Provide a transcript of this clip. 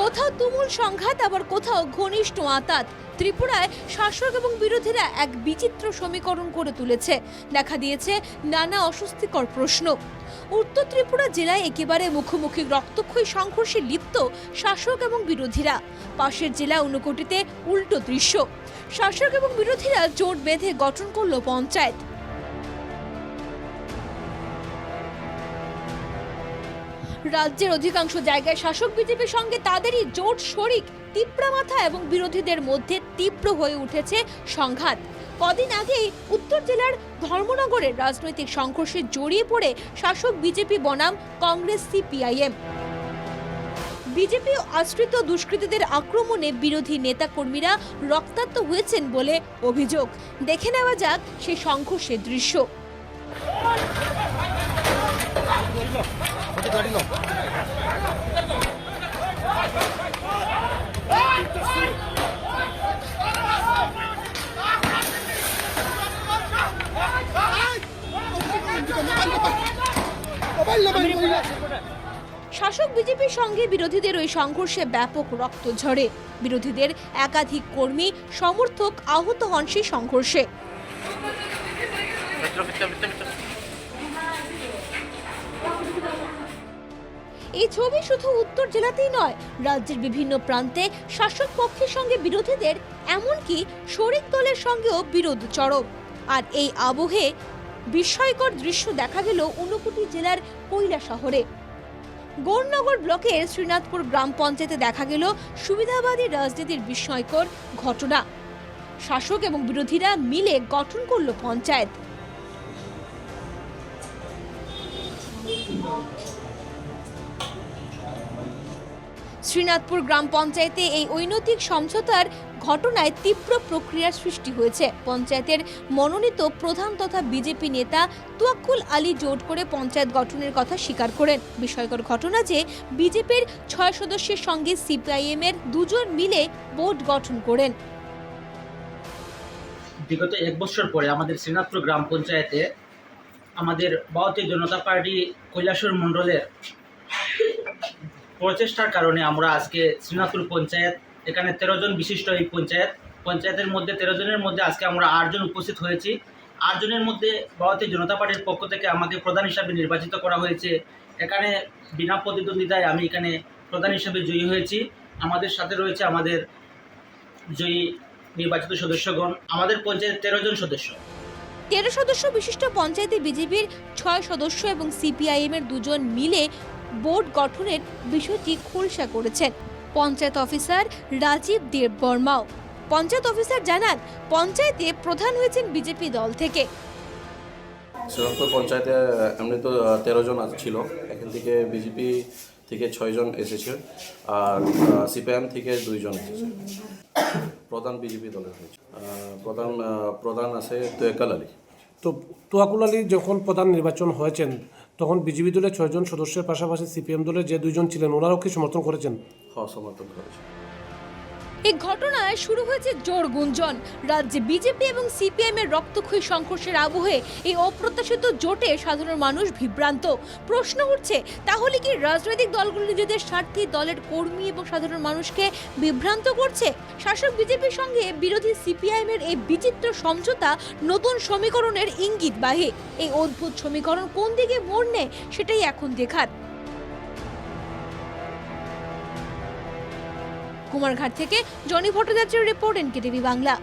কোথাও তুমুল সংঘাত, আবার কোথাও ঘনিষ্ঠ আতাত। ত্রিপুরায় শাসক এবং বিরোধীরা এক বিচিত্র সমীকরণ করে তুলেছে। দেখা দিয়েছে নানা অস্বস্তিকর প্রশ্ন। উত্তর ত্রিপুরা জেলায় একেবারে মুখোমুখি রক্তক্ষয়ী সংঘর্ষে লিপ্ত শাসক এবং বিরোধীরা। পাশের জেলা ঊনকোটিতে উল্টো দৃশ্য। শাসক এবং বিরোধীরা জোট বেঁধে গঠন করল পঞ্চায়েত। রাজ্যের অধিকাংশ জায়গায় শাসক বিজেপির সঙ্গে তাদেরই জোট শরিক তীব্রামাথা এবং বিরোধীদের মধ্যে তীব্র হয়ে উঠেছে সংঘাত। কদিন আগেই উত্তর জেলার ধর্মনগরের রাজনৈতিক সংঘর্ষে জড়িয়ে পড়ে শাসক বিজেপি বনাম কংগ্রেস সিপিআইএম। বিজেপি আশ্রিত দুষ্কৃতীদের আক্রমণে বিরোধী নেতাকর্মীরা রক্তাক্ত হয়েছেন বলে অভিযোগ। দেখে নেওয়া যাক সেই সংঘর্ষের দৃশ্য। শাসক বিজেপির সঙ্গে বিরোধীদের ওই সংঘর্ষে ব্যাপক রক্ত ঝরে বিরোধীদের একাধিক কর্মী সমর্থক আহত হন সেই সংঘর্ষে। এই ছবি শুধু উত্তর জেলাতেই নয়, রাজ্যের বিভিন্ন প্রান্তে শাসক পক্ষের সঙ্গে বিরোধীদের, এমনকি শরিক দলের সঙ্গেও বিরোধ চরম। আর এই আবহে বিস্ময়কর দৃশ্য দেখা গেল ঊনকোটি জেলার কৈলা শহরে। গৌরনগর ব্লকের শ্রীনাথপুর গ্রাম পঞ্চায়েতে দেখা গেল সুবিধাবাদী রাজনীতির বিস্ময়কর ঘটনা। শাসক এবং বিরোধীরা মিলে গঠন করল পঞ্চায়েত। শ্রীনাথপুর গ্রাম পঞ্চায়েতে এই ঐনৈতিক সমঝোতার ঘটনায় তীব্র প্রক্রিয়ার সৃষ্টি হয়েছে। পঞ্চায়েতের মনোনীত প্রধান তথা বিজেপি নেতা তুয়াক্কুল আলী জোট করে পঞ্চায়েত গঠনের কথা স্বীকার করেন। বিষয়কর ঘটনা যে বিজেপির ছয় সদস্যের সঙ্গে সিপিআইএম এর দুজন মিলে বোর্ড গঠন করেন। বিগত এক বছর পরে আমাদের শ্রীনাথপুর গ্রাম পঞ্চায়েতে আমাদের ভারতীয় জনতা পার্টি কৈলাসর মণ্ডলের প্রচেষ্টার কারণে আমরা আজকে শ্রীনাথপুর পঞ্চায়েত, এখানে তেরো জন বিশিষ্ট এই পঞ্চায়েত, পঞ্চায়েতের মধ্যে তেরো জনের মধ্যে আজকে আমরা আটজন উপস্থিত হয়েছি। আটজনের মধ্যে ভারতীয় জনতা পার্টির পক্ষ থেকে আমাকে প্রধান হিসাবে নির্বাচিত করা হয়েছে। এখানে বিনা প্রতিদ্বন্দ্বিতায় আমি এখানে প্রধান হিসাবে জয়ী হয়েছি। আমাদের সাথে রয়েছে আমাদের জয়ী নির্বাচিত সদস্যগণ। আমাদের পঞ্চায়েত তেরো জন সদস্য। তেরো সদস্য বিশিষ্ট পঞ্চায়েতে বিজেপির ছয় সদস্য এবং সিপিআইএম এর দুজন মিলে বোর্ড গঠনের বিষয়টি খোলসা করেছেন পঞ্চায়েত অফিসার রাজীব দেব বর্মাও পঞ্চায়েত অফিসার জানান, পঞ্চায়েতে প্রধান হয়েছেন বিজেপি দল থেকে। শ্রীরামপুর পঞ্চায়েতে এমনি তো তেরো জন ছিল। এখান থেকে বিজেপি থেকে ছয়জন এসেছে আর সিপিএম থেকে দুইজন এসেছে। প্রধান বিজেপি দলের হয়েছে। প্রধান প্রধান আছে তোয়েকাল আলী। তো তোয়াকুল আলী যখন প্রধান নির্বাচন হয়েছেন তখন বিজেপি দলের ছয়জন সদস্যের পাশাপাশি সিপিএম দলের যে দুইজন ছিলেন ওনারাও কি সমর্থন করেছেন? হ্যাঁ সমর্থন করেছে এই ঘটনায় শুরু হয়েছে জোর গুঞ্জন। রাজ্যে বিজেপি এবং সিপিএম এর রক্তক্ষয়ী সংঘর্ষের আবহে এই অপ্রত্যাশিত জোটে সাধারণ মানুষ বিভ্রান্ত। প্রশ্ন উঠছে, তাহলে কি রাজনৈতিক দলগুলো নিজেদের স্বার্থে দলের কর্মী এবং সাধারণ মানুষকে বিভ্রান্ত করছে? শাসক বিজেপির সঙ্গে বিরোধী সিপিআইএম এর এই বিচিত্র সমঝোতা নতুন সমীকরণের ইঙ্গিত বাহে এই অদ্ভুত সমীকরণ কোন দিকে মোড় নেয়, সেটাই এখন দেখার। কুমারঘাট থেকে জনি ভট্টাচার্যের রিপোর্ট এনকে বাংলা।